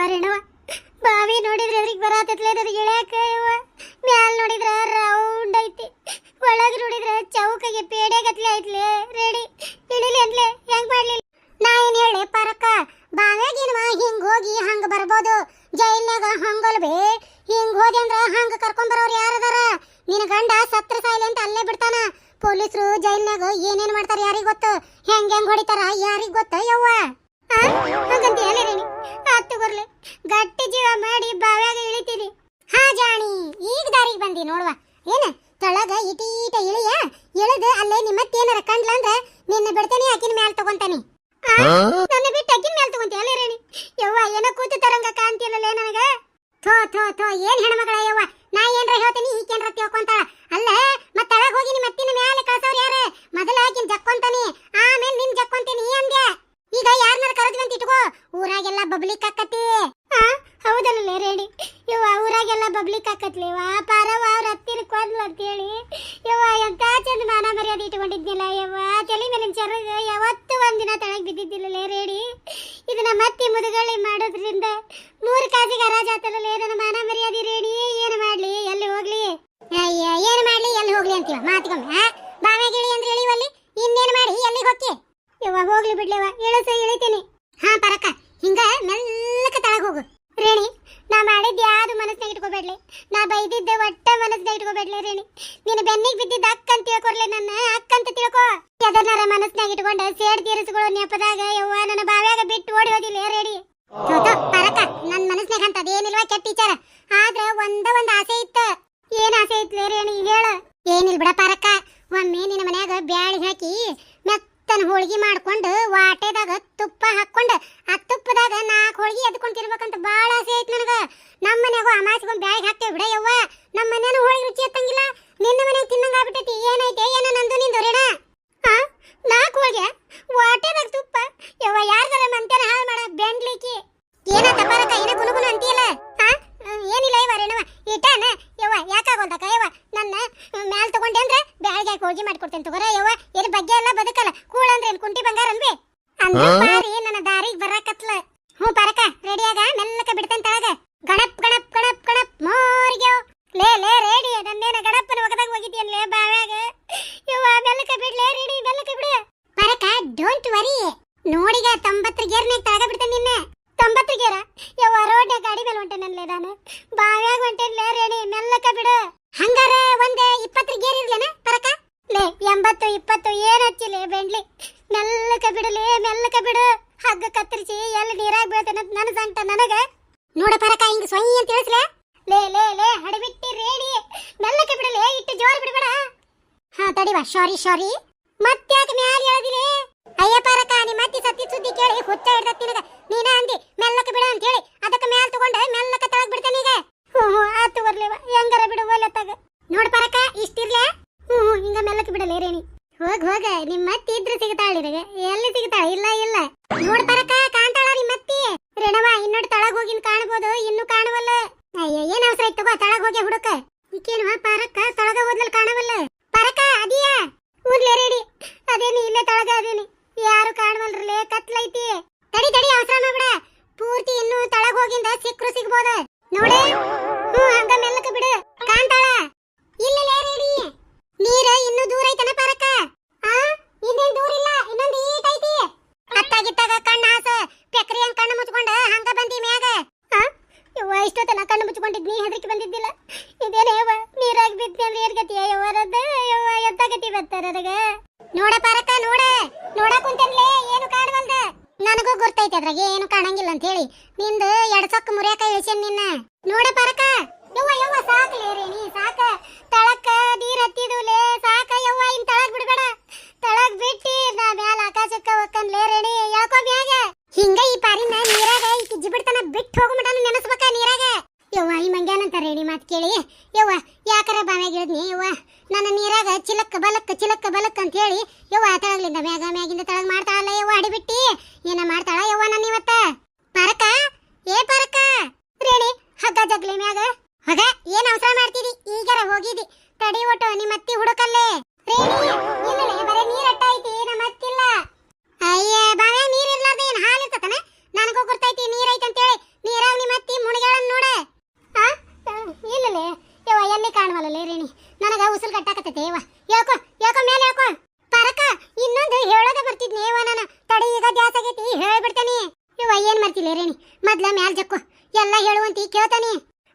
ಯವ್ವ ರೇಣವ ಬಾವಿ ನೋಡಿದ್ರೆ ಅದ್ರಿಗೆ ಬರತ್ತೈತ್ಲೆ ನನಗೆ ಇಳ್ಯಾಕ ಯವ್ವ ಮ್ಯಾಲ್ ನೋಡಿದ್ರೆ ರೌಂಡ್ ಐತಿ. ಒಳಗೆ ನೋಡಿದ್ರೆ ಚೌಕಗೆ ಪೇಡೆ ಗತ್ಲೆ ಐತ್ಲೆ. ರೆಡಿ. ಇಳಿಲಿ ಅಂದ್ಲೆ. ಹೆಂಗ್ ಮಾಡ್ಲಿಲ್ಲ ನಾ ಏನ್ ಹೇಳಿ, ಪರಕ. ಬಾವ್ಯಾಗಿನ ಹಿಂಗ್ ಹೋಗಿ ಹಂಗ ಬರ್ಬೋದು. ಜೈಲ್ನಾಗ ಹಂಗಲ್ಬೇ ಹಿಂಗ್ ಹೋದಿ ಅಂದ್ರ ಹಂಗ ಕರ್ಕೊಂಡ್ ಬರೋರು ಯಾರದಾರ? ನಿನ್ನ ಗಂಡ ಸತ್ರ ಸಾಯ್ಲಿ ಅಂತ ಅಲ್ಲೇ ಬಿಡ್ತಾನ. ಪೊಲೀಸರು ಜೈಲ್ನಾಗ ಏನೇನ್ ಮಾಡ್ತಾರ ಯಾರಿಗ್ ಗೊತ್ತು? ಹೆಂಗ್ ಹೆಂಗ್ ಹೊಡಿತಾರ ಯಾರಿಗ್ ಗೊತ್ತ ಯವ್ವ? ಹತ್ತು ಬರ್ಲಿ. ಗಟ್ಟಿ ಜೀವ ಮಾಡಿ ಬಾವ್ಯಾಗ ಇಳಿತೀನಿ ಹಾ ಜಾಣಿ ಈಗ ದಾರಿಗೆ ಬಂದಿ ನೋಡುವ. ಏನ? ತಳಗ ಇಟೀಟ ಇಳಿಯ? ಇಳಿದು ಅಲ್ಲೇ ನಿಮ್ಮತ್ತೇನಾರ ಕಂಡ್ಲ ಅಂದ್ರ ನಿನ್ನ ಬಿಡ್ತೇನೆ ಆಕಿನ ಮ್ಯಾಲ ತಗೊಂತಾನೆ? ನನ್ನ ಬಿಟ್ಟು ಅಕ್ಕಿನ ಮ್ಯಾಲ ತಗೊಂತೀಯಲ್ಲ ರೇಣಿ. ಯವ್ವ ಏನೋ ಕೂತು ತರಂಗ ಕಾಣ್ತಿಲ್ಲಲೇ ನನಗ? ಥೋ ಥೋ ಥೋ ಏನ್ ಹೆಣ್ಮಗಳ ಯವ್ವ? ನಾ ಏನ್ರ ಹೇಳ್ತೀನಿ ಈಕೇನ್ರ ತಿಳ್ಕೊಂತಾಳ. ಅಲ್ಲ ಮತ್ತ ತಳಗ ಹೋಗಿ ನಿಮ್ಮ ಅತ್ತಿನ ಮ್ಯಾಲೆ ಕಳ್ಸವ್ರ ಯಾರ? ಮೊದಲ ಆಕಿನ ಜಕ್ಕೊಂತಾನೆ ಆಮೇಲೆ ನಿನ್ ಜಕ್ಕೊಂತೀನಿ ಅಂದ್ಯ ಈಗ ಯಾರನ್ನಾರ ಕರೆದ್ವಿ ಅಂತ ಇಟ್ಕೋ, ಊರಾಗೆಲ್ಲ ಬಬ್ಲಿಕ್ ಆಕತಿ. ಆ ಹೌದಲ್ಲ ರೇಡಿ ಯವ್ವ, ಊರಾಗೆಲ್ಲ ಬಬ್ಲಿಕ್ ಆಕತ್ಲಿ. ವಾ ಪಾರವ ಅವ್ರ ಹತ್ತಿರ ಅಂತ ಹೇಳಿ ಯವ್ವ, ಎಂತ ಚಂದ ಮಾನ ಮರ್ಯಾದೆ ಇಟ್ಕೊಂಡಿದ್ನಿಲ್ಲ ಯವ್ವ. ತಲೆ ಮೇಲಿನ ಚರ್ಗ ಯಾವತ್ತು ಒಂದಿನ ತಳಗ್ ಬಿದ್ದಿದ್ದಿಲ್ಲ ರೇಡಿ ಇದನ್ನ ಮತ್ತೆ ಮುದುಗಳಿ ಮಾಡೋದ್ರಿಂದ ಮೂರು ಕಾಸಿಗೆ ಹರಾಜ್ ಆತಲ್ಲ ನನ್ನ ಮಾನ ಮರ್ಯಾದೆ ರೇಡಿ ಏನು ಮಾಡ್ಲಿ ಎಲ್ಲಿ ಹೋಗ್ಲಿ ಅಯ್ಯ ಏನು ಮಾಡ್ಲಿ ಎಲ್ಲಿ ಹೋಗ್ಲಿ ಅಂತೀವ ಮಾತ್ಕೊಮ್ಮೆ ಆ ಬಾವ್ಯಾಗ ಇಳಿ ಅಂದ್ರೆ ಇಳಿವಲ್ಲಿ ಇನ್ನೇನು ಮಾಡಿ ಎಲ್ಲಿಗೆ ಹೋಗ್ತಿ ಯವ್ವ ಹೋಗ್ಲಿ ಬಿಡ್ಲಿವ ಇಳಿಸ ಇಳಿತೀನಿ ಹಾ ಪರಕ ಹಿಂಗ ಮೆಲ್ಲಕ ತಳಗ ಹೋಗು ರೇಣಿ ನಾ ಮಾಡಿದ್ದ ಯಾವ್ದು ಮನಸ್ನಾಗ ಇಟ್ಕೋಬೇಡ್ಲಿ ನಾ ಬೈದಿದ್ದ ಒಟ್ಟ ಮನಸ್ನಾಗ ಇಟ್ಕೋಬೇಡ್ಲಿ ರೇಣಿ ನೀನು ಬೆನ್ನಿಗೆ ಬಿದ್ದಿದ್ದ ಅಕ್ಕ ಅಂತ ತಿಳ್ಕೊರ್ಲಿ ನನ್ನ, ಅಕ್ಕಂತ ತಿಳ್ಕೊ. ಎದನ್ನಾರ ಮನಸ್ನಾಗ ಇಟ್ಕೊಂಡ ಸೇಡ್ ತೀರಿಸ್ಕೊಳ್ಳೋ ನೆಪದಾಗ ಯವ್ವ ನನ್ನ ಬಾವ್ಯಾಗ ಬಿಟ್ಟು ಓಡಿ ಹೋದಿಲ್ಲ, ರೆಡಿ. ಪರಕ ನನ್ನ ಮನಸ್ನಾಗ ಅಂತ ಅದೇನಿಲ್ವಾ ಕೆಟ್ಟ ಟೀಚರ್ ಆದ್ರ ಒಂದ ಒಂದ್ ಆಸೆ ಇತ್ತ. ಏನ್ ಆಸೆ ಇತ್ಲೇ ರೇಣಿ ಹೇಳು. ಏನಿಲ್ ಬಿಡ ಪರಕ. ಒಮ್ಮೆ ನಿನ್ನ ಮನ್ಯಾಗ ಬ್ಯಾಳಿ ಹಾಕಿ ಮೆತ್ತನ ಹೋಳಿಗೆ ಮಾಡ್ಕೊಂಡು ವಾಟೆದಾಗ ತುಪ್ಪ ಹಾಕೊಂಡು ಆ ತುಪ್ಪದಾಗ ನಾಲ್ಕು ಹೋಳಿಗೆ ಎದ್ಕೊಂಡ್ ತಿರ್ಬೇಕಂತ ಬಾಳ ಆಸೆ ಐತ್ ನನಗ. ನಮ್ಮ ಮನ್ಯಾಗೂ ಅಮಾಸ್ಗೊಂಡ್ ಬ್ಯಾಳಿಗೆ ಹಾಕ್ತೇವೆ ಬಿಡ ಯವ್ವ ನಮ್ಮ ಮನ್ಯಾನ ಹೋಳಿಗೆ ರುಚಿ ಎತ್ತಂಗಿಲ್ಲ ನಿನ್ನ ಮನ್ಯಾಗ ತಿನ್ನಂಗ ಆಗ್ಬಿಟ್ಟೈತಿ ಏನೈತೆ ಏನ ನಂದು ನಿಂದು ರೇಣ ಆ ನಾಲ್ಕು ಹೋಳಿಗೆ ವಾಟೆದಾಗ ತುಪ್ಪ ಯವ್ವ ಯಾರ್ದಾರ ಮಂತ್ಯಾನ ಹಾಳು ಮಾಡ ಬೆಂಡ್ಲಿಕ್ಕಿ ಏನಾತ ಪರಕ ಏನ ಗುನುಗುನು ಅಂತೀಯಲ್ಲ ಆ ಏನಿಲ್ಲ ಇವ ರೇಣವ ಇಟ್ಟಾನ ಯವ್ವ ಯಾಕಾಗೋಲ್ದಕ್ಕ ಯವ್ವ ನನ್ನ ಮ್ಯಾಲ್ ತಗೊಂಡೆ ಅಂದ್ರೆ ಬ್ಯಾಳಿಗೆ ಹಾಕಿ ಹೋಳಿಗೆ ಮಾಡ್ಕೊಡ್ತೇನೆ ತಗೋರ ಯವ್ವ ಏನ್ ಬಗ್ಗೆ ಎಲ್ಲ ಬದುಕಲ್ಲ ಕೂಳ ಅಂದ್ರೆ ಏನ್ ಕುಂಟಿ ಬಂಗಾರ ಅನ್ಬಿ ಅಂದ್ರ ಬಾರಿ ನನ್ನ ದಾರಿಗೆ ಬರಾಕತ್ಲ ಹ್ಞೂ ಪರಕ ರೆಡಿಯಾಗ ಮೆಲ್ಲಕ ಬಿಡ್ತೇನೆ ತಳಗ. ಗಣಪ್ ಗಣಪ್ ಗಣಪ್ ಗಣಪ್, ಮೋರ್ಗ್ಯೋ. ಲೇ ಲೇ, ರೆಡಿ ನನ್ನೇನ ಗಣಪನ ಒಗದಾಗ ಹೋಗಿದ್ಯಲ್ಲೇ ಬಾವ್ಯಾಗ? ಯವ್ವ, ಮೆಲ್ಲಕ ಬಿಡ್ಲೇ ರೆಡಿ, ಮೆಲ್ಲಕ ಬಿಡು. ಪರಕ ಡೋಂಟ್ ವರಿ ನೋಡಿಗ ತೊಂಬತ್ತರ ಗೇರ್ನಾಗ ತಳಗ ಬಿಡ್ತೇನೆ ನಿನ್ನೆ. ತೊಂಬತ್ತು ಗೇರ? ಯವ್ವ ರೋಡ್ ಗಾಡಿ ಮೇಲೆ ಹೊಂಟೇನಲ್ಲೇ ನಾನು. ಬಾವ್ಯಾಗ ಹೊಂಟೇನ್ಲೇ ರೆಡಿ ಮೆಲ್ಲಕ ಬಿಡು. ಹಂಗಾರ ಒಂದ್ ಇಪ್ಪತ್ತರ ಗೇರ್ ಇರ್ಲೇನ ಪರಕ? ಲೇ, ಎಂಬತ್ತು, ಇಪ್ಪತ್ತು, ಏನ್ ಹಚ್ಚಿಲೆ ಬೆಂಡ್ಲಿ. ಮೆಲ್ಲಕ ಬಿಡಲೇ ಮೆಲ್ಲಕ ಬಿಡು. ಹಗ್ಗ ಕತ್ತರಿಸಿ ಎಲ್ಲಿ ನೀರಾಗ ಅಂತ ನನ್ನ ಸಂಕಟ ನನಗ. ನೋಡ ಪರಕ, ಹಿಂಗ ಸೊಯ್ ಅಂತ ತಿಳಿಸ್ಲೆ ಲೇ ಲೇ ಲೇ ಹಡಬಿಟ್ಟಿ ರೇಡಿ ಮೆಲ್ಲಕ್ಕೆ ಬಿಡಲೇ ಇಟ್ಟು ಜೋರ್ ಬಿಡಬೇಡ. ಹಾ, ತಡಿವಾ ಸಾರಿ ಸಾರಿ ಮತ್ತ್ಯಾಕೆ ಮ್ಯಾಲ ಎಳದಿಲೆ? ಅಯ್ಯ ಪರಕ ನೀ ಮತ್ತೆ ಸತ್ತಿ ಸುದ್ದಿ ಕೇಳಿ, ಹುಚ್ಚ ಹಿಡ್ದತ್ ನಿನಗ. ನೀನ ಅಂದಿ, ಮೆಲ್ಲಕ್ಕೆ ಬಿಡ ಅಂತ ಹೇಳಿ. ಅದಕ್ಕೆ ಮ್ಯಾಲ ತಗೊಂಡ, ಮೆಲ್ಲಕ್ಕೆ ತಳಗ್ ಬಿಡ್ತೇನೆ ಈಗ. ಹ್ಞೂ ಹ್ಞೂ ಆತು ಬರ್ಲಿವ ಹೆಂಗಾರ ಬಿಡು ಒಲೆತ್ತಾಗ ನೋಡ ಪರಕ, ಇಷ್ಟಿರ್ಲೆ ಹ್ಞೂ ಹ್ಞೂ ಹಿಂಗ ಮೆಲ್ಲಕ ಬಿಡಲೇ ರೇಣಿ ಹೋಗ್ ಹೋಗ ನಿಮ್ಮ ಅತ್ತಿ ಇದ್ರೆ ಸಿಗ್ತಾಳ ನಿನಗೆ ಎಲ್ಲಿ ಸಿಗ್ತಾಳ ಇಲ್ಲ ಇಲ್ಲ ನೋಡ್ ಪರಕ ಕಾಣ್ತಾಳ ನಿಮ್ಮ ಅತ್ತಿ ರೇಣವ ಇನ್ನೊಡ್ ತಳಗ್ ಹೋಗಿನ್ ಕಾಣ್ಬೋದು ಇನ್ನು ಕಾಣವಲ್ಲ ಅಯ್ಯ ಏನ್ ಅವಸರ ಐತ್ ತಗೋ ತಳಗ್ ಹೋಗಿ ಹುಡುಕ ಈಕೇನುವ ಪರಕ ತಳಗ ಹೋದ್ಮೇಲೆ ಕಾಣವಲ್ಲ ಪರಕ ಅದಿಯ ಊರ್ಲೆ ರೇಡಿ ಅದೇನಿ ಇಲ್ಲೇ ತಳಗ ಅದೇನಿ ಯಾರು ಕಾಣವಲ್ರಲೇ ಕತ್ಲೈತಿ ತಡಿ ತಡಿ ಅವಸರ ಮಾಡ್ಬಿಡ ಪೂರ್ತಿ ಇನ್ನು ತಳಗ್ ಹೋಗಿಂದ ಸಿಕ್ರು ಸಿಗ್ಬೋದ ನೋಡೆ ಹ್ಞೂ ಹಂಗ ಮೆಲ್ಲಕ ಬಿಡು ಕಾಣ್ತಾಳ ಇಲ್ಲಲೇ ರೇಡಿ ನೀರ ಇನ್ನು ದೂರ ಐತನ ಪರಕ ಆ ಇನ್ನೇನ್ ದೂರ ಇಲ್ಲ ಇನ್ನೊಂದ್ ಈಟ್ ಐತಿ ಅತ್ತಾಗಿತ್ತಾಗ ಕಣ್ಣ ಹಾಸ ಪೆಕ್ರಿ ಹಂಗ್ ಕಣ್ಣು ಮುಚ್ಕೊಂಡ ಹಂಗ ಬಂದಿ ಮ್ಯಾಗ ಆ ಯವ್ವ ಇಷ್ಟೊತ್ತನ ಕಣ್ಣು ಮುಚ್ಕೊಂಡಿದ್ನಿ ಹೆದರಿಕೆ ಬಂದಿದ್ದಿಲ್ಲ ಇದೇನೇ ಯವ್ವ ನೀರಾಗ ಬಿದ್ದಿ ಅಂದ್ರೆ ಏನ್ ಗತಿ ಯವ್ವರದ್ದ ಯವ್ವ ಎಂತ ಗತಿ ಬತ್ತ ನನಗ ನೋಡ ಪರಕ ನೋಡ ನೋಡ ಕುಂತನ್ಲೇ ಏನು ಕಾಣವಲ್ದ ನನಗೂ ಗುರ್ತೈತಿ ಅದ್ರಾಗ ಏನು ಕಾಣಂಗಿಲ್ಲ ಅಂತ ಹೇಳಿ ನಿಂದು ಎಡಸೊಕ್ಕ ಮುರಿಯಾಕ ಇಳಿಸಿ ನಿನ್ನ. ನೋಡ ಪರಕ. ಯವ್ವ ಯವ್ವ ಸಾಕ್ಲೇ ನೀ, ಸಾಕ. ತಳಕ್ಕ ನೀರ್ ಹತ್ತಿದುಲೇ ಸಾಕ ಯವ್ವ, ಇನ್ ತಳಕ್ ಬಿಡ್ಬೇಡ. ತಳಕ್ ಬಿಟ್ಟಿ ನಾ ಮ್ಯಾಲ ಆಕಾಶಕ್ಕ ಹೊಕ್ಕನ್ಲೇ ರೇಣಿ ಯಾಕೋ ಮ್ಯಾಗ. ಹಿಂಗ ಈ ಪಾರಿನ ನೀರಾಗ ಈ ಕಿಜ್ಜಿ ಬಿಡ್ತಾನ ಬಿಟ್ಟು ಹೋಗೋ ಮಟನ ನೆನಸ್ಬೇಕ ನೀರಾಗ. ಯವ್ವ, ಈ ಮಂಗ್ಯಾನಂತ ರೇಣಿ ಮಾತು ಕೇಳಿ. ಯವ್ವ, ಯಾಕರ ಬಾವ್ಯಾಗ ಇಳಿದ್ನಿ ಯವ್ವ, ನನ್ನ ನೀರಾಗ ಚಿಲಕ್ಕ ಬಲಕ್ಕ ಚಿಲಕ್ಕ ಬಲಕ್ಕ ಅಂತ ಹೇಳಿ ಯವ್ವ ತಳಗ್ಲಿಂದ ಮ್ಯಾಗ ಮ್ಯಾಗಿಂದ ತಳಗ್ ಮಾಡ್ತಾಳಲ್ಲ ಯವ್ವ, ಅಡಿಬಿಟ್ಟಿ. ಏನ ಮಾಡ್ತಾಳ ಯವ್ವ ನನ್ನ ಇವತ್ತ? ಪರಕ? ಏ ಪರಕ? ರೇಣಿ, ಹಗ್ಗ ಜಗ್ಲಿ ಮ್ಯಾಗ. ಹಗ, ಏನ್ ಅವಸರ ಮಾಡ್ತಿದಿ? ಈಗರ ಹೋಗಿದಿ. ತಡಿ ಒಟ್ಟು, ನಿಮ್ಮ ಅತ್ತಿ ಹುಡುಕಲ್ಲೇ. ರೇಣಿ, ಇಲ್ಲಲೇ, ಬರೇ ನೀರ್ ಅಟ್ಟ ಐತಿ, ನಮ್ಮ ಅಯ್ಯ ಬಾವ್ಯಾಗ ನೀರ್ ಇರ್ಲಾರ್ದ ಏನ್ ಹಾಲು ಇರ್ತತನ? ನನಗೂ ಗುರ್ತೈತಿ ನೀರ್ ಐತಿ ಅಂತೇಳಿ ನೀರಾಗ ಇಲ್ಲಲೇ. ಯವ್ವ, ಎಲ್ಲಿ ಕಾಣವಲ್ಲಲೇ ರೇಣಿ? ನನಗ ಉಸಿರು ಕಟ್ಟಾಕತ್ತೈತೆ ಯವ ಯಾಕೋ ಯಾಕೋ ಮೇಲೆ ಯಾಕೋ ಪರಕ, ಇನ್ನೊಂದು ಹೇಳೋದ ಬರ್ತಿದ್ನಿ ಯವ ನಾನು. ತಡಿ, ಈಗ ಜಾಸ್ ಆಗೈತಿ, ಹೇಳ್ಬಿಡ್ತೇನೆ. ಯವ ಏನ್ ಮಾಡ್ತಿಲ್ಲ ರೇಣಿ? ಮೊದ್ಲ ಮ್ಯಾಲ ಜಕ್ಕು. ಎಲ್ಲ ಹೇಳುವಂತಿ ಕೇಳ್ತಾನೆ.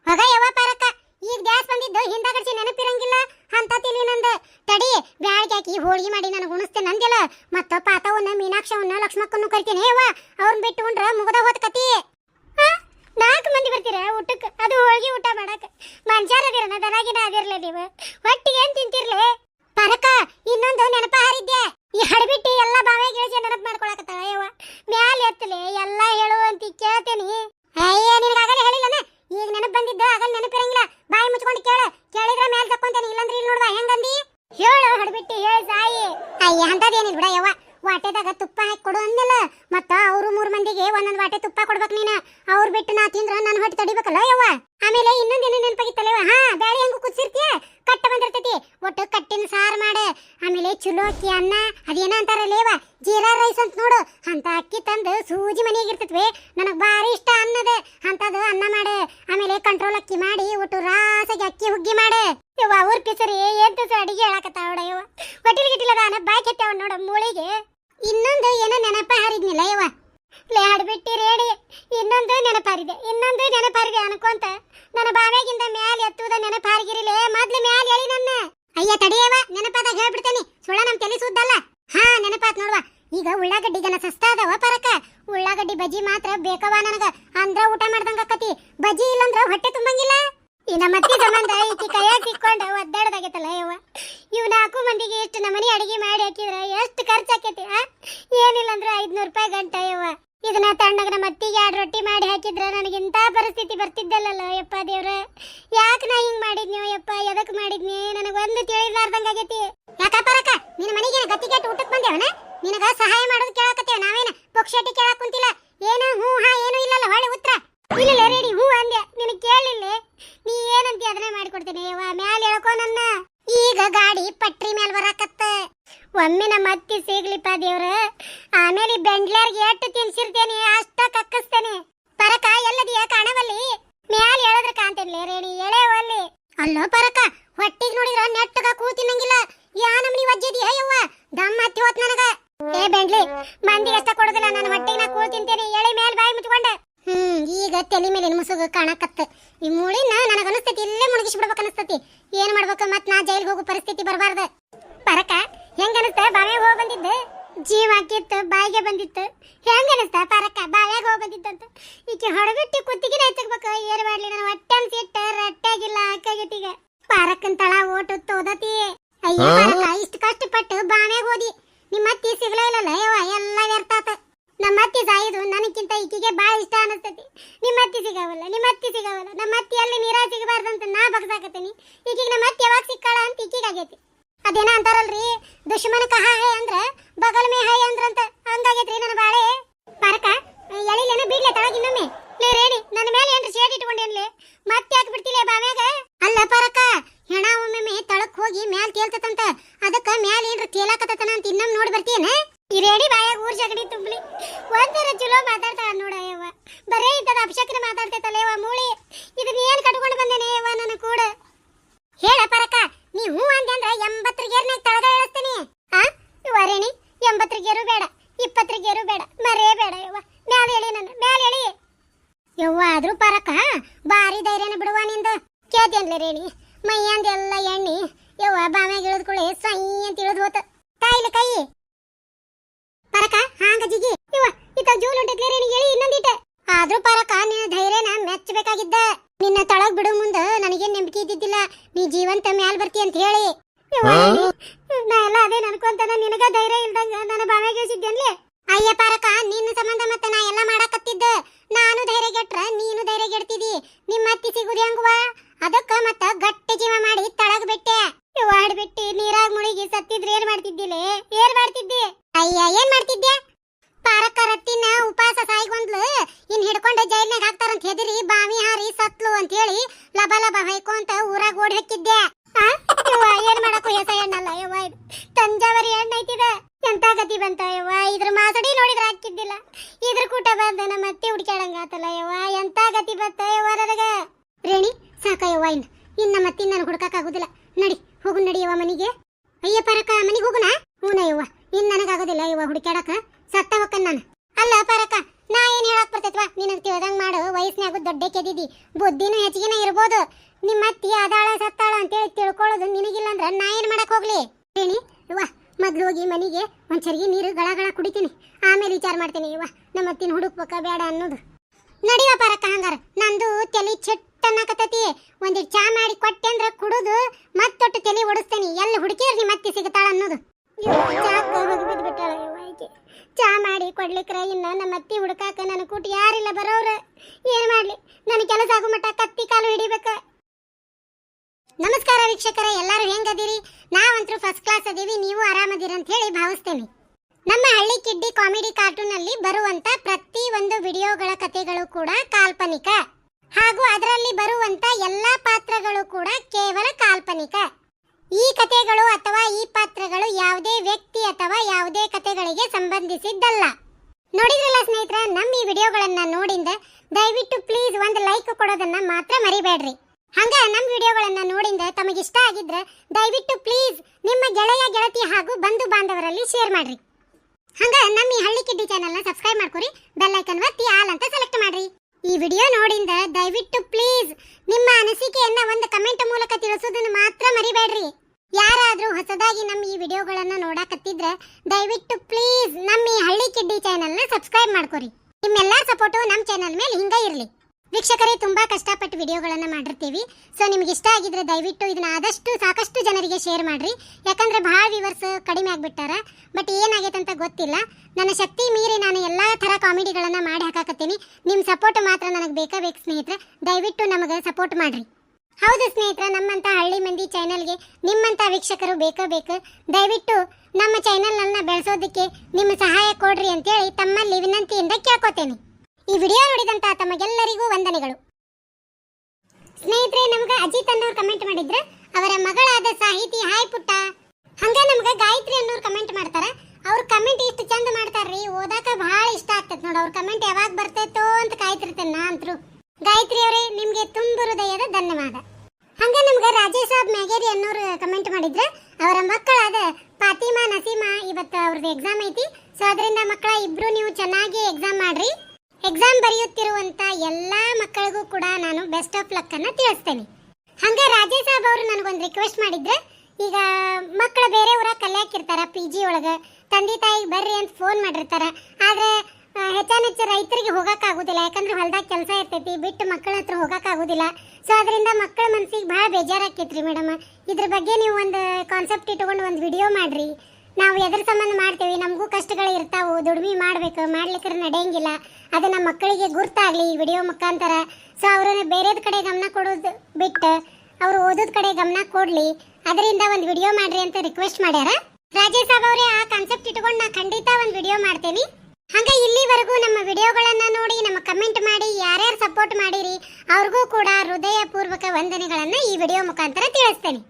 ಹೊಗ ಯವ ಪರಕ. ಈಗ ಗ್ಯಾಸ್ ಬಂದಿದ್ದು ಹಿಂದಾಗಡ್ಸಿ ನೆನಪಿರಂಗಿಲ್ಲ. ಅಂತ ತಿಳಿ ನಂದು. ತಡಿ, ಬ್ಯಾಳ್ಗೆ ಹಾಕಿ ಹೋಳಿಗೆ ಮಾಡಿ ನನಗೆ ಉಣಿಸ್ತೇ ನಂದಿಲ್ಲ ಮತ್ತು ಪಾತವನ್ನ, ಮೀನಾಕ್ಷವನ್ನ, ಲಕ್ಷ್ಮಕ್ಕನ್ನು ಕರಿತೀನಿ, ಯವ್ವ. ಅವ್ರನ್ನ ಬಿಟ್ಟು ಉಂಡ್ರ ಮುಗದ ಹೋದ ಕತಿ. ನಾಲ್ಕು ಮಂದಿ ಬರ್ತೀರ ಊಟಕ್ಕೆ? ಹೋಳಿಗೆ ಊಟ ಮಾಡಕ್. ಮಂಚಾರ ಅದಿರನ ದನಾಗಿನ ನೀವು. ಒಟ್ಟಿಗೆ ಏನ್ ತಿಂತಿರ್ಲೆ? ಪರಕ, ಇನ್ನೊಂದು ನೆನಪ ಹಾರಿದ್ದೆ ಈ ಹಡಬಿಟ್ಟಿ ಎಲ್ಲ ಬಾವೆ ಗಿಳಿಸಿ ನೆನಪು ಮಾಡ್ಕೊಳಕತ್ತಾಳ ಯವ್ವ. ಮ್ಯಾಲ ಎತ್ತಲೆ ಎಲ್ಲ ಹೇಳುವಂತ ಕೇಳ್ತೇನಿ. ಅಯ್ಯ ನಿನಗಾಗಲೇ ಹೇಳಿಲ್ಲನ? ಈಗ ನೆನಪು ಬಂದಿದ್ದು ಆಗಲ್ಲ ನೆನಪಿರಂಗಿಲ್ಲ. ಬಾಯಿ ಮುಚ್ಕೊಂಡು ಕೇಳ. ಕೇಳಿದ್ರೆ ಮ್ಯಾಲ ತಕ್ಕೊಂತೇನೆ, ಇಲ್ಲಂದ್ರೆ ಇಲ್ಲಿ ನೋಡುವ. ಹೆಂಗಂದಿ? ಹೇಳು ಹಡಬಿಟ್ಟಿ, ಹೇಳು ಸಾಯಿ. ಅಯ್ಯ ಅಂತದೇನಿಲ್ಲ ಬಿಡ ಯವ್ವ. ವಾಟೆದಾಗ ತುಪ್ಪ ಹಾಕಿ ಕೊಡು ಅಂದಲ್ಲ ಮತ್ತ ಅವರು ಮೂರು ಮಂದಿಗೆ ಒಂದೊಂದು ವಾಟೆ ತುಪ್ಪ ಕೊಡ್ಬೇಕು ನೀನ. ಅವ್ರ ಬಿಟ್ಟು ನಾ ತಿಂದ್ರ ನನ್ನ ಹೊಟ್ಟೆ ತಡಿಬೇಕಲ್ಲ ಯವ್ವ. ಆಮೇಲೆ ಇನ್ನೊಂದೇನು ನೆನಪಾಗಿತ್ತಲ್ಲ ಹಾ ಬ್ಯಾಳಿ ಹೆಂಗು ಕುದಿಸಿರ್ತೀಯ? ಕಟ್ಟ ಬಂದಿರ್ತೈತಿ. ಒಟ್ಟು ಕಟ್ಟಿನ ಸಾರು ಮಾಡ. ಆಮೇಲೆ ಚಲೋ ಅಕ್ಕಿ, ಅನ್ನ, ಅದೇನ ಅಂತಾರಲ್ಲೇವ? ಜೀರಾ ರೈಸ್ ಅಂತ ನೋಡು. ಅಂತ ಅಕ್ಕಿ ತಂದು ಸೂಜಿ ಮನೆಗೆ ಇರ್ತೈತ್ವಿ ನನಗೆ ಭಾರಿ ಇಷ್ಟ ಅನ್ನದ. ಅಂತದು ಅನ್ನ ಮಾಡ. ಆಮೇಲೆ ಕಂಟ್ರೋಲ್ ಅಕ್ಕಿ ಮಾಡಿ ಒಟ್ಟು ರಾಸಾಗಿ ಅಕ್ಕಿ ಹುಗ್ಗಿ ಮಾಡ. ಯವ್ವ, ಊರ್ ಪಿಸರಿ ಏನ್ ತುಸ ಅಡಿಗೆ ಹೇಳಕತ್ತಾವಡ ಯವ್ವ? ಒಟ್ಟಿಗೆ ಗಿಟ್ಟಿಲ್ಲ ಅನ್ನ ಬಾಯ್ ನೋಡು, ಮೂಳಿಗೆ. ಇನ್ನೊಂದು ಏನೋ ನೆನಪ ಹಾರಿದ್ನಿಲ್ಲ ಯವ್ವ? ಲೇ ಹಾಡ್ಬಿಟ್ಟಿ ರೇಡಿ ಇನ್ನೊಂದು ನೆನಪಾರಿದೆ ಇನ್ನೊಂದು ನೆನಪಾರಿದೆ ಅನ್ಕೊಂತ ನನ್ನ ಬಾವ್ಯಾಗಿಂದ ಮ್ಯಾಲ ಎತ್ತುವುದ ನೆನಪಾರಿಗಿರಿಲೆ, ಮೊದ್ಲು ಮ್ಯಾಲ ಹೇಳಿ ನನ್ನ. ಅಯ್ಯ ತಡಿಯವ ನೆನಪಾದಾಗ ಹೇಳ್ಬಿಡ್ತೇನೆ. ಸುಳ್ಳ ನಮ್ ತಲೆ ಸುದ್ದಲ್ಲ. ಹಾ, ನೆನಪಾತ್ ನೋಡ್ವಾ. ಈಗ ಉಳ್ಳಾಗಡ್ಡಿಗನ ಸಸ್ತಾ ಅದಾವ ಪರಕ. ಉಳ್ಳಾಗಡ್ಡಿ ಬಜ್ಜಿ ಮಾತ್ರ ಬೇಕವ ನನಗ. ಅಂದ್ರ ಊಟ ಮಾಡ್ದಂಗ ಆಕತಿ. ಬಜ್ಜಿ ಇಲ್ಲಂದ್ರ ಹೊಟ್ಟೆ ತುಂಬಂಗಿಲ್ಲ. ಈ ನಮ್ಮ ಅತ್ತಿ ಸಂಬಂಧ ಈಕಿ ಕೈಯಾಗ ಸಿಕ್ಕೊಂಡ ಒದ್ದಾಡದಾಗೈತಲ್ಲ ಯವ್ವ. ಇವ್ ನಾಲ್ಕು ಮಂದಿಗೆ ಎಷ್ಟು ನಮನಿ ಅಡಿಗೆ ಮಾಡಿ ಹಾಕಿದ್ರ, ಎಷ್ಟು ಖರ್ಚು ಆಕೈತಿ ಏನಿಲ್ಲ ಅಂದ್ರ ಐದ್ನೂರು ರೂಪಾಯಿ ಗಂಟ ಯವ್ವ. ಇದನ್ನ ತಣ್ಣಗ ನಮ್ಮ ಅತ್ತಿಗೆ ಎರಡು ರೊಟ್ಟಿ ಮಾಡಿ ಹಾಕಿದ್ರೆ ನನಗೆ ಇಂಥ ಪರಿಸ್ಥಿತಿ ಬರ್ತಿದ್ದಲ್ಲಲ್ಲ ಯಪ್ಪ ದೇವ್ರ. ಯಾಕೆ ನಾ ಹಿಂಗ್ ಮಾಡಿದ್ನಿ ಯಪ್ಪ, ಎದಕ್ ಮಾಡಿದ್ನಿ? ನನಗೆ ಒಂದು ತಿಳಿಲಾರ್ದಂಗ ಆಗೈತಿ. ಯಾಕ ಪರಕ ನಿನ್ನ ಮನೆಗೆ ಗತ್ತಿಗೆಟ್ಟು ಊಟಕ್ಕೆ ಬಂದೇವನ? ನಿನಗ ಸಹಾಯ ಮಾಡೋದು ಕೇಳಾಕತ್ತೇವ ನಾವೇನ? ಪುಕ್ಷಟಿ ಕೇಳಕ್ ಕುಂತಿಲ್ಲ. ಏನು ಹೂ, ಹಾ, ಏನು ಇಲ್ಲಲ್ಲ ಹೊಳ್ಳಿ ಉತ್ತರ ಇಲ್ಲ ರೆಡಿ, ಹೂ ಅಂದೆ. ನಿನಗೆ ಕೇಳಿಲ್ಲ? ನೀ ಏನಂತ ಅದನ್ನೇ ಮಾಡಿಕೊಡ್ತೀನಿ? ಮ್ಯಾಲ ಹೇಳ್ಕೊ ನನ್ನ. ಈಗ ಗಾಡಿ ಪಟ್ರಿ ಮ್ಯಾಲ ಬರಾಕತ್ತ. ಒಮ್ಮೆ ನಮ್ಮ ಅತ್ತಿ ಸಿಗ್ಲಿಪ್ಪ ದೇವ್ರ. ಆಮೇಲೆ ಬೆಂಡ್ಲರ್ಗೆ ಎಷ್ಟು ತಿನ್ಸಿರ್ತೇನೆ, ಅಷ್ಟ ಕಕ್ಕಿಸ್ತೇನೆ. ಪರಕ, ಎಲ್ಲದಿಯ ಕಾಣವಲ್ಲಿ? ಮ್ಯಾಲ ಹೇಳಿದ್ರೆ ರೇಡಿ ರೇಣಿ ಎಳೆವಲ್ಲಿ ಅಲ್ಲೋ ಪರಕ, ಹೊಟ್ಟಿಗೆ ನೋಡಿದ್ರ ನೆಟ್ಟಗ ಕೂತಿನಂಗಿಲ್ಲ. ಯಾ ನಮ್ನಿ ವಜ್ಜದಿಯ ಯವ್ವ? ದಮ್ಮ ಹತ್ತಿ ಹೋತ್ ನನಗ. ಏ ಬೆಂಡ್ಲಿ ಮಂದಿಗೆ ಅಷ್ಟ ಕೊಡುದಿಲ್ಲ ನನ್ನ ಹೊಟ್ಟಿಗೆ ನಾ ಕೂತಿಂತೇನೆ ತಿಂತೇನೆ ಎಳೆ ಮ್ಯಾಲ ಬಾಯಿ ಮುಚ್ಕೊಂಡೆ. ಹ್ಮ್, ಈಗ ತಲೆ ಮೇಲೆ ಮುಸುಗ ಕಾಣಕತ್ತ. ಈ ಮೂಳಿನ ನನಗ ಅನಸ್ತತಿ, ಇಲ್ಲೇ ಮುಳುಗಿಸಿ ಬಿಡ್ಬೇಕು ಅನಸ್ತತಿ. ಏನ್ ಮಾಡ್ಬೇಕು ಮತ್ ನಾ ಜೈಲ್ಗೆ ಹೋಗೋ ಪರಿಸ್ಥಿತಿ ಬರಬಾರ್ದ. ಪರಕ, ಹೆಂಗ ಅನಸ್ತ? ಬಾವೆ ಹೋಗಿ ಬಂದಿದ್ದು? ಜೀವ ಹಾಕಿತ್ತು ಬಾಯಿಗೆ ಬಂದಿತ್ತು. ಹೆಂಗ ಅನಸ್ತ? ಪರಕ ಬಾವ್ಯಾಗ ಹೋಗ್ ಬಂದಿತ್ತಂತ. ಈಕೆ ಹೊಡಬಿಟ್ಟು ಕುತ್ತಿಗೆ ಹಚ್ಚಬೇಕು ಏನ್ ಮಾಡ್ಲಿ ನಾನು? ಹೊಟ್ಟೆ ಸಿಟ್ಟ ರಟ್ಟಾಗಿಲ್ಲ ಹಾಕಾಗೈತಿ ಈಗ ಪಾರಕ್ಕನ್ ತಳ ಓಟು ತೋದತಿ ಅಯ್ಯ ಇಷ್ಟು ಕಷ್ಟಪಟ್ಟು ಬಾಣ್ಯಾಗ ಓದಿ ನಿಮ್ಮ ಅತ್ತಿ ಸಿಗ್ಲೇ ಇಲ್ಲಲ್ಲ ಯವ್ವ ಎಲ್ಲ ವ್ಯರ್ಥ ಆತ. ನಮ್ಮ ಅತ್ತಿ ಸಾಯಿದು ನನಕ್ಕಿಂತ ಈಕಿಗೆ ಭಾಳ ಇಷ್ಟ ಅನಸ್ತತಿ. ನಿಮ್ಮ ಅತ್ತಿ ಸಿಗವಲ್ಲ ನಿಮ್ಮ ಅತ್ತಿ ಸಿಗವಲ್ಲ. ನಮ್ಮ ಅತ್ತಿ ಅಲ್ಲಿ ನೀರಾಗ ಸಿಗಬಾರ್ದಂತ ನಾ ಬಗ್ಸಾಕತ್ತೀನಿ. ಈಕಿಗೆ ನಮ್ಮ ಅತ್ತಿ ಯಾವಾಗ ಸಿಕ್ಕಾಳ ಅಂತ ಈಕಿಗಾಗೈತಿ ಅದೇನ ಅಂತಾರಲ್ರಿ? ದುಶ್ಮನ ಕಹ ಹೇ ಅಂದ್ರ, ಬಗಲ್ ಮೇ ಹೈ ಅಂದ್ರಂತ. ಹಂಗಾಗೈತ್ರಿ ನನ್ನ ಬಾಳೆ. ಪರಕ, ಎಳಿಲೇನ ಬಿಡ್ಲೆ ತಳಗಿನ್ನೊಮ್ಮೆ ಲೇ ರೇಡಿ ನನ್ನ ಮೇಲೆ ಏನ್ರಿ ಶೇಡ್ ಇಟ್ಕೊಂಡೇನ್ಲೆ? ಮತ್ತೆ ಯಾಕೆ ಬಿಡ್ತಿಲೆ ಬಾವ್ಯಾಗ ಅಲ್ಲ ಪರಕ ಹೆಣ ಒಮ್ಮೊಮ್ಮೆ ತಳಕ್ ಹೋಗಿ ಮ್ಯಾಲ್ ತೇಲ್ತತಂತ ಅದಕ್ಕ ಮ್ಯಾಲ್ ಏನ್ರ ತೇಲಾಕತ್ತನ ಅಂತ ಇನ್ನೊಮ್ಮೆ ನೋಡಿ ಬರ್ತೀಯನ ಈ ರೇಡಿ ಬಾಯಾಗ ಊರ್ ಜಗಡಿ ತುಂಬಲಿ ಒಂದರ ಚಲೋ ಮಾತಾಡ್ತಾಳ ನೋಡ ಯವ್ವ ಬರೇ ಇದ್ದದ ಅಪಶಕ್ನ ಮಾತಾಡ್ತೈತಲ್ಲ ಯವ್ವ ಮೂಳಿ ಇದನ್ನ ಏನ್ ಕಟ್ಕೊಂಡು ಬಂದೇನೆ ಯವ್ವ ನನ್ನ ಕೂಡ ಹೇಳ ಪರಕ ನೀ ಹೂ ಅಂದೆ ಅಂದ್ರ ಎಂಬತ್ತರ ಗೇರ್ನಾಗ ತಳಗ ಇಳಿಸ್ತೀನಿ ಆ ವರೇಣಿ ಎಂಬತ್ತರ ಗೇರು ಬೇಡ ಇಪ್ಪತ್ತರ ಗೇರು ಬೇಡ ಮರೇ ಬೇಡ ಯವ್ವ ಮ್ಯಾಲ ಹೇಳಿ ನನ್ನ ಮ್ಯಾಲ ಹೇಳಿ ಯವ್ವ ಆದ್ರೂ ಪರಕ. ಬಾರಿ ಧೈರ್ಯನ ಬಿಡುವ ನಿಂದು. ಕೇಳ್ತೇನ್ಲೆ ರೇಣಿ? ಮೈಯಂದೆಲ್ಲ ಎಣ್ಣಿ. ಯವ್ವ ಬಾಮ್ಯಾಗ ಇಳಿದ್ಕೊಳ್ಳಿ ಸೈ ಅಂತ ಇಳಿದ್ ಹೋತ. ತಾಯಿಲಿ ಕೈ. ಪರಕ ಹಾಂಗ ಜಿಗಿ. ಇವ ಇತ ಜೂಲ್ ಉಂಟೈತ್ಲೆ ರೇಣಿ ಹೇಳಿ ಇನ್ನೊಂದಿಟ್ಟೆ. ಆದ್ರೂ ಪರಕ ನಿನ್ನ ಧೈರ್ಯನ ಮೆಚ್ಚಬೇಕಾಗಿದ್ದ. ನಿನ್ನ ತಳಗ್ ಬಿಡು ಮುಂದ ನನಗೇನ್ ನಂಬಿಕೆ ಇದ್ದಿದ್ದಿಲ್ಲ. ನೀ ಜೀವಂತ ಮ್ಯಾಲ್ ಬರ್ತಿ ಅಂತ ಹೇಳಿ. ನಾ ಎಲ್ಲ ಅದೇ ಅನ್ಕೊಂತಾನ ನಿನಗ ಧೈರ್ಯ ಇಲ್ದಂಗ ನನ್ನ ಬಾವ್ಯಾಗ ಇಳಿಸಿದ್ದೇನ್ಲೆ ಅಯ್ಯ ಪರಕ ನಿನ್ನ ಸಂಬಂಧ ಮತ್ತೆ ನಾ ಎಲ್ಲ ಮಾಡಾಕತ್ತಿದ್ದ ನಾನು ಧೈರ್ಯ ಗೆಟ್ರ ನೀನು ಧೈರ್ಯ ಗೆಡ್ತಿದಿ ನಿಮ್ಮ ಅತ್ತಿ ಸಿಗುದಿ ಹಂಗುವ ಅದಕ್ಕ ಮತ್ತ ಗಟ್ಟಿ ಜೀವ ಮಾಡಿ ತಳಗ್ ಬಿಟ್ಟೆ ಬಿಟ್ಟು ನೀರಾಗ ಮುಳುಗಿ ಸತ್ತಿದ್ರೆ ಏನ್ ಮಾಡ್ತಿದ್ದಿಲೆ ಏನ್ ಮಾಡ್ತಿದ್ದಿ ಅಯ್ಯ ಏನ್ ಮಾಡ್ತಿದ್ದೆ ಪಾರಕ್ಕ ರತ್ತಿನ ಉಪವಾಸ ಸಾಯ್ಗೊಂದ್ಲು ಇನ್ ಹಿಡ್ಕೊಂಡು ಜೈಲ್ನಾಗ ಹಾಕ್ತಾರಂತ ಹೆದರಿ ಬಾವಿ ಹಾರಿ ಸತ್ಲು ಅಂತ ಹೇಳಿ ಲಬ ಲಬ ಹೊಯ್ಕೊಂತ ಊರಾಗ ಓಡಿ ಹಾಕಿದ್ದೆ ಆ? ಯವ್ವ, ಏನ್ ಮಾಡಕ್ಕೂ ಹೆಸ ಎಣ್ಣಲ್ಲ ಯವ್ವ ಇದು ತಂಜಾವರಿ ಎಣ್ಣ ಐತಿದ ಎಂತ ಗತಿ ಬಂತ ಯವ್ವ. ಇದ್ರ ಮಾತಾಡಿ ನೋಡಿದ್ರ ಹಾಕಿದ್ದಿಲ್ಲ. ಇದ್ರ ಕೂಟ ಬಂದ ನಮ್ಮ ಅತ್ತೆ ಹುಡ್ಕ್ಯಾಡಂಗ ಆತಲ್ಲ ಯವ್ವ. ಎಂತ ಗತಿ ಬಂತ ಯವ್ವ ನನಗ? ರೇಣಿ, ಸಾಕ ಯವ್ವ ಇನ್. ಇನ್ ನಮ್ಮ ಅತ್ತಿ ನನ್ ಹುಡ್ಕಾಕಾಗುದಿಲ್ಲ ನಡಿ, ಹೋಗು ನಡಿಯವ್ವ ಮನಿಗೆ. ಅಯ್ಯ ಪರಕ, ಮನಿಗೆ ಹೋಗುನಾ? ಹೂನ ಯವ್ವ. ಇನ್ ನನಗಾಗೋದಿಲ್ಲ ಯವ್ವ ಹುಡ್ಕ್ಯಾಡಕ. ಸತ್ತ ಹೊಕ್ಕನ್ ನಾನು. ಅಲ್ಲ ಪರಕ, ನಾ ಏನ್ ಹೇಳಕ್ ಬರ್ತೈತ್ವಾ? ನಿನಗ್ ತಿಳಿದಂಗ್ ಮಾಡು. ವಯಸ್ಸಿನಾಗ ದೊಡ್ಡ ಕೆದಿದಿ. ಬುದ್ಧಿನೂ ಹೆಚ್ಚಿಗೆನ ಇರ್ಬೋದು. ನಿಮ್ಮ ಅತ್ತಿ ಅದಾಳ ಸತ್ತಾಳ ಅಂತೇಳಿ ತಿಳ್ಕೊಳ್ಳೋದು ನಿನಗಿಲ್ಲ ಅಂದ್ರ ನಾ ಏನ್ ಮಾಡಕ್ ಹೋಗ್ಲಿ? ರೇಣಿ, ಯವ್ವ ಮೊದ್ಲು ಹೋಗಿ ಮನೆಗೆ ಒಂದ್ ಚರ್ಗಿ ನೀರು ಗಳ ಕುಡಿತೀನಿ. ಆಮೇಲೆ ವಿಚಾರ ಮಾಡ್ತೀನಿ ಇವ ನಮ್ಮ ಅತ್ತಿನ ಹುಡುಕ್ಬೇಕ ಬೇಡ ಅನ್ನೋದು. ನಡಿವ ಪರಕ್ಕ ಹಂಗಾರ, ನಂದು ತಲೆ ಚೆಟ್ ಅನ್ನಕತ್ತತಿ. ಒಂದಿಟ್ಟು ಚಾ ಮಾಡಿ ಕೊಟ್ಟೆ ಅಂದ್ರೆ ಕುಡುದು, ಮತ್ತೊಟ್ಟು ತಲೆ ಓಡಿಸ್ತೇನೆ ಎಲ್ಲಿ ಹುಡುಕಿರ್ ನಿಮ್ಮ ಅತ್ತಿ ಸಿಗ್ತಾಳ ಅನ್ನೋದು. ಚಾ ಮಾಡಿ ಕೊಡ್ಲಿಕ್ರ ಇನ್ನ ನಮ್ಮ ಅತ್ತಿ ಹುಡುಕಾಕ ನನ್ನ ಕೂಟ ಯಾರಿಲ್ಲ ಬರೋರು ಏನ್ ಮಾಡ್ಲಿ? ನನ್ನ ಕೆಲಸ ಆಗೋ ಮಟ್ಟ ವೀಕ್ಷಕರೇ, ಎಲ್ಲರೂ ಹೆಂಗದಿರಿ? ನಾವಂತರೂ ಫಸ್ಟ್ ಕ್ಲಾಸ್ ಅದೀವಿ, ನೀವು ಆರಾಮದಿರ ಅಂತ ಹೇಳಿ ಭಾವಿಸ್ತೇನೆ. ನಮ್ಮ ಹಳ್ಳಿ ಕಿಡ್ಡಿ ಕಾಮಿಡಿ ಕಾರ್ಟೂನ್ ಅಲ್ಲಿ ಬರುವಂತ ಪ್ರತಿ ಒಂದು ವಿಡಿಯೋಗಳ ಕಥೆಗಳು ಕೂಡ ಕಾಲ್ಪನಿಕ. ಹಾಗೂ ಅದರಲ್ಲಿ ಬರುವಂತ ಎಲ್ಲಾ ಪಾತ್ರಗಳು ಕೂಡ ಕೇವಲ ಕಾಲ್ಪನಿಕ. ಈ ಕಥೆಗಳು ಅಥವಾ ಈ ಪಾತ್ರಗಳು ಯಾವುದೇ ವ್ಯಕ್ತಿ ಅಥವಾ ಯಾವುದೇ ಕಥೆಗಳಿಗೆ ಸಂಬಂಧಿಸಿದ್ದಲ್ಲ. ನೋಡಿದ್ರಲ್ಲ ಸ್ನೇಹಿತರ, ನಮ್ಮ ಈ ವಿಡಿಯೋಗಳನ್ನ ನೋಡಿಂದ ದಯವಿಟ್ಟು ಪ್ಲೀಸ್ ಒಂದು ಲೈಕ್ ಕೊಡೋದನ್ನ ಮಾತ್ರ ಮರಿಬೇಡ್ರಿ. ಹಂಗ ನಮ್ಮ ವಿಡಿಯೋಗಳನ್ನ ನೋಡಿಂದ ಇಷ್ಟ ಆಗಿದ್ರೆ ದಯವಿಟ್ಟು ಪ್ಲೀಸ್ ನಿಮ್ಮ ಗೆಳೆಯ, ಗೆಳತಿ ಹಾಗೂ ಬಂಧು ಬಾಂಧವರಲ್ಲಿ ಶೇರ್ ಮಾಡ್ರಿ. ಹಂಗ ನಮ್ಮ ಈ ಹಳ್ಳಿ ಕಿಡ್ಡಿ ಚಾನೆಲ್ನ ಸಬ್ಸ್ಕ್ರೈಬ್ ಮಾಡ್ಕೊರಿ ಬೆಲ್ ಐಕನ್ ಒತ್ತಿ ಆಲ್ ಅಂತ ಸೆಲೆಕ್ಟ್ ಮಾಡ್ರಿ. ಈ ವಿಡಿಯೋ ನೋಡಿಂದ ದಯವಿಟ್ಟು ಪ್ಲೀಸ್ ನಿಮ್ಮ ಅನಿಸಿಕೆಯನ್ನ ಒಂದು ಕಮೆಂಟ್ ಮೂಲಕ ತಿಳಿಸೋದನ್ನು ಮಾತ್ರ ಮರಿಬೇಡ್ರಿ. ಯಾರಾದರೂ ಹೊಸದಾಗಿ ನಮ್ಮ ಈ ವಿಡಿಯೋಗಳನ್ನು ನೋಡಾಕತ್ತಿದ್ರೆ ದಯವಿಟ್ಟು ಪ್ಲೀಸ್ ನಮ್ಮ ಈ ಹಳ್ಳಿ ಕಿಡ್ಡಿ ಚಾನೆಲ್ನ ಸಬ್ಸ್ಕ್ರೈಬ್ ಮಾಡ್ಕೊರಿ. ನಿಮ್ಮೆಲ್ಲ ಸಪೋರ್ಟು ನಮ್ಮ ಚಾನೆಲ್ ಮೇಲೆ ಹಿಂಗೆ ಇರಲಿ. ವೀಕ್ಷಕರೇ, ತುಂಬಾ ಕಷ್ಟಪಟ್ಟು ವಿಡಿಯೋಗಳನ್ನು ಮಾಡಿರ್ತೀವಿ. ಸೊ ನಿಮ್ಗೆ ಇಷ್ಟ ಆಗಿದ್ರೆ ದಯವಿಟ್ಟು ಇದನ್ನ ಆದಷ್ಟು ಸಾಕಷ್ಟು ಜನರಿಗೆ ಶೇರ್ ಮಾಡ್ರಿ. ಯಾಕಂದ್ರೆ ಭಾಳ ವಿವರ್ಸ್ ಕಡಿಮೆ ಆಗ್ಬಿಟ್ಟಾರ. ಬಟ್ ಏನಾಗೈತೆ ಅಂತ ಗೊತ್ತಿಲ್ಲ. ನನ್ನ ಶಕ್ತಿ ಮೀರಿ ನಾನು ಎಲ್ಲಾ ತರ ಕಾಮಿಡಿಗಳನ್ನ ಮಾಡಿ ಹಾಕಾಕತ್ತೀನಿ. ನಿಮ್ ಸಪೋರ್ಟ್ ಮಾತ್ರ ನನಗೆ ಬೇಕಾ ಬೇಕು ಸ್ನೇಹಿತರೆ, ದಯವಿಟ್ಟು ನಮಗೆ ಸಪೋರ್ಟ್ ಮಾಡ್ರಿ. ಹೌದು ಸ್ನೇಹಿತರೆ, ನಮ್ಮಂತ ಹಳ್ಳಿ ಮಂದಿ ಚಾನೆಲ್ಗೆ ನಿಮ್ಮಂತ ವೀಕ್ಷಕರು ಬೇಕಾ ಬೇಕು. ದಯವಿಟ್ಟು ನಮ್ಮ ಚಾನೆಲ್ನ ಬೆಳೆಸೋದಕ್ಕೆ ನಿಮ್ಮ ಸಹಾಯ ಕೊಡ್ರಿ ಅಂತೇಳಿ ತಮ್ಮಲ್ಲಿ ವಿನಂತಿಯಿಂದ ಕೇಳ್ಕೊತೇನೆ. ಈ ವಿಡಿಯೋ ನೋಡಿದಂತ ತಮಗೆಲ್ಲರಿಗೂ ವಂದನೆಗಳು. ಸ್ನೇಹಿತರೆ, ನಮ್ಗ ಅಜಿತ್ ಅನ್ನೋರು ಕಮೆಂಟ್ ಮಾಡಿದ್ರ ಅವರ ಮಗಳಾದ ಸಾಹಿತಿ, ಹಾಯ್ ಪುಟ್ಟ. ಹಂಗ ನಮ್ಗ ಗಾಯತ್ರಿ ಅನ್ನೋರು ಕಮೆಂಟ್ ಮಾಡ್ತಾರ. ಅವ್ರ ಕಮೆಂಟ್ ಇಷ್ಟು ಚಂದ ಮಾಡ್ತಾರ್ರಿ, ಓದಾಕ ಬಹಳ ಇಷ್ಟ ಆಗ್ತೈತೆ ನೋಡ. ಅವ್ರ ಕಮೆಂಟ್ ಯಾವಾಗ ಬರ್ತೈತೋ ಅಂತ ಕಾಯ್ತಿರ್ತೇನೆ ನಾ ಅಂತರು ಗಾಯತ್ರಿ ಅವರೇ ನಿಮ್ಗೆ ತುಂಬು ಹೃದಯದ ಧನ್ಯವಾದ ಹಂಗ ನಮ್ಗ ರಾಜೇಶ್ ಸಾಬ್ ಮ್ಯಾಗೇರಿ ಅನ್ನೋರು ಕಮೆಂಟ್ ಮಾಡಿದ್ರ ಅವರ ಮಕ್ಕಳಾದ ಫಾತಿಮಾ ನಸೀಮಾ ಇವತ್ತು ಅವ್ರದ್ದು ಎಕ್ಸಾಮ್ ಐತಿ ಸೊ ಅದರಿಂದ ಮಕ್ಕಳ ಇಬ್ರು ನೀವು ಚೆನ್ನಾಗಿ ಎಕ್ಸಾಮ್ ಮಾಡ್ರಿ ಎಕ್ಸಾಮ್ ಬರೆಯುತ್ತಿರುವಂತ ಎಲ್ಲಾ ಮಕ್ಕಳಿಗೂ ಕೂಡ ನಾನು ಬೆಸ್ಟ್ ಆಫ್ ಲಕ್ ಅನ್ನ ತಿಳಿಸ್ತೇನೆ ಹಂಗ ರಾಜೇಶ್ ಸಾಬ್ ಅವರು ನನಗೊಂದು ರಿಕ್ವೆಸ್ಟ್ ಮಾಡಿದ್ರೆ ಈಗ ಮಕ್ಕಳು ಬೇರೆ ಊರ ಕಲ್ಯಾಕಿರ್ತಾರ ಪಿ ಜಿ ಒಳಗ. ತಂದೆ ತಾಯಿ ಬರ್ರಿ ಅಂತ ಫೋನ್ ಮಾಡಿರ್ತಾರ. ಆದ್ರೆ ಹೆಚ್ಚಾನೆಚ್ಚು ರೈತರಿಗೆ ಹೋಗೋಕ್ಕಾಗೋದಿಲ್ಲ. ಯಾಕಂದ್ರೆ ಹೊಲದಾಗ ಕೆಲಸ ಇರ್ತೈತಿ, ಬಿಟ್ಟು ಮಕ್ಕಳ ಹತ್ರ ಹೋಗೋಕ್ಕಾಗೋದಿಲ್ಲ. ಸೊ ಅದರಿಂದ ಮಕ್ಕಳ ಮನಸ್ಸಿಗೆ ಭಾಳ ಬೇಜಾರಾಕೈತ್ರಿ ಮೇಡಮ್. ಇದ್ರ ಬಗ್ಗೆ ನೀವು ಒಂದು ಕಾನ್ಸೆಪ್ಟ್ ಇಟ್ಕೊಂಡು ಒಂದು ವಿಡಿಯೋ ಮಾಡ್ರಿ. ನಾವು ಎದ್ರ ಸಂಬಂಧ ಮಾಡ್ತೀವಿ? ನಮಗೂ ಕಷ್ಟಗಳು ಇರ್ತಾವು. ದುಡಿಮೆ ಮಾಡಬೇಕು. ಮಾಡ್ಲಿಕ್ಕೆ ನಡೆಯಂಗಿಲ್ಲ. ಅದು ನಮ್ಮ ಮಕ್ಕಳಿಗೆ ಗುರ್ತಾಗಲಿ ಈ ವಿಡಿಯೋ ಮುಖಾಂತರ. ಸೊ ಅವ್ರನ್ನ ಬೇರೆದ ಕಡೆ ಗಮನ ಕೊಡೋದು ಬಿಟ್ಟು ಅವರು ಓದೋದ ಕಡೆ ಗಮನ ಕೊಡಲಿ. ಅದರಿಂದ ಒಂದು ವಿಡಿಯೋ ಮಾಡ್ರಿ ಅಂತ ರಿಕ್ವೆಸ್ಟ್ ಮಾಡ್ಯಾರ. ರಾಜೇಶ್ ಸಾಬ್ ಅವರೇ, ಆ ಕಾನ್ಸೆಪ್ಟ್ ಇಟ್ಕೊಂಡು ನಾ ಖಂಡಿತ ಒಂದು ವಿಡಿಯೋ ಮಾಡ್ತೀನಿ. ಹಂಗ ಇಲ್ಲಿವರೆಗೂ ನಮ್ಮ ವಿಡಿಯೋಗಳನ್ನ ನೋಡಿ, ನಮ್ಮ ಕಮೆಂಟ್ ಮಾಡಿ, ಯಾರ್ಯಾರು ಸಪೋರ್ಟ್ ಮಾಡಿರಿ, ಅವ್ರಿಗೂ ಕೂಡ ಹೃದಯಪೂರ್ವಕ ವಂದನೆಗಳನ್ನು ವಂದನೆಗಳನ್ನ ಈ ವಿಡಿಯೋ ಮುಖಾಂತರ ತಿಳಿಸ್ತೇನೆ.